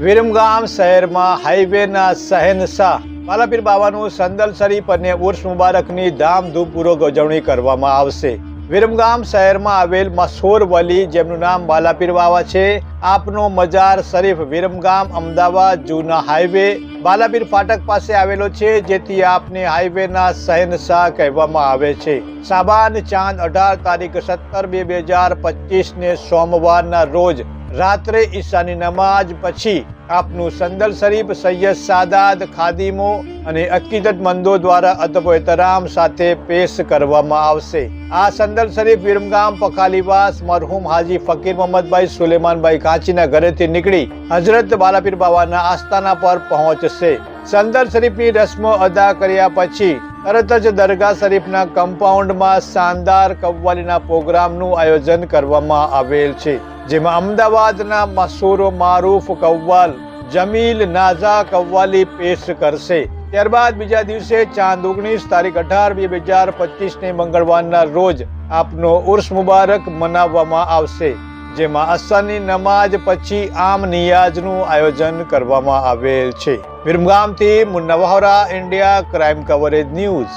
વિરમગામ શહેરમાં હાઈવેના શહેનશાહ બાલાપીર બાવાનું શરીફ અને ઉર્સ મુબારકની ધામધૂમપૂર્વક ઉજવણી કરવામાં આવશે. વિરમગામ શહેરમાં આવેલ મશહૂર વલી જેમનું નામ બાલાપીર બાવા છે, આપનો મજાર શરીફ વિરમગામ અમદાવાદ જૂના હાઈવે બાલાપીર ફાટક પાસે આવેલો છે, જેથી આપને હાઈવેના શહેનશાહ કહેવામાં આવે છે. સાબાન ચાંદ અઢાર તારીખ સત્તર બે બે હજાર પચીસને સોમવારના રોજ રાત્રે ઈશાની નમાજ પછી આપનું સંદલ શરીફ, સૈયદ સાદાત, ખાદીમો અને અકીદતમંદો દ્વારા અદબ એતરામ સાથે પેશ કરવામાં આવશે. આ સંદલ શરીફ વિરમગામ, પખાલીવાસ, મરહુમ હાજી ફકીર મોહમ્મદભાઈ સુલેમાનભાઈ કાંચીના ઘરેથી નીકળી હજરત બાલાપીર બાવાના આસ્થાના પર પહોંચશે. સંદલ શરીફની રસ્મો અદા કર્યા પછી તરત જ દરગાહ શરીફના કમ્પાઉન્ડમાં શાનદાર કવ્વાલીના પ્રોગ્રામનું આયોજન કરવામાં આવેલ છે. જેમાં અમદાવાદના મસૂરો મારૂફ કવ્વાલ, જમીલ નાઝા કવ્વાલી પેશ કરશે. ત્યારબાદ બીજા દિવસે ચાંદ ઓગણીસ તારીખ અઢાર બે હજાર પચીસને મંગળવારના રોજ આપનો ઉર્સ મુબારક મનાવવામાં આવશે, જેમાં અસરની નમાજ પછી આમ નિયાજનું આયોજન કરવામાં આવેલ છે. વિરમગામથી Munna Vohra India crime coverage news.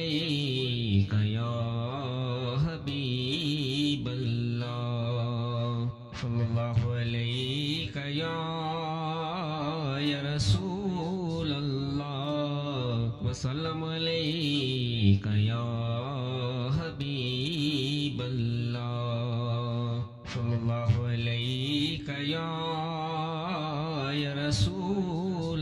થઈ ગયો હબીબલ્લા સલ્લલ્લાહુ અલૈહી કયા યા રસૂલલ્લાહ. વસલ્લમ અલૈહી કયા હબીબલ્લાહ. સલ્લલ્લાહુ અલૈહી કયા યા રસૂલલ્લાહ.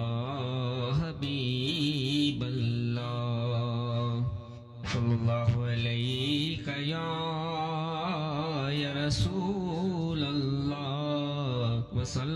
يا يا رسول الله وسلم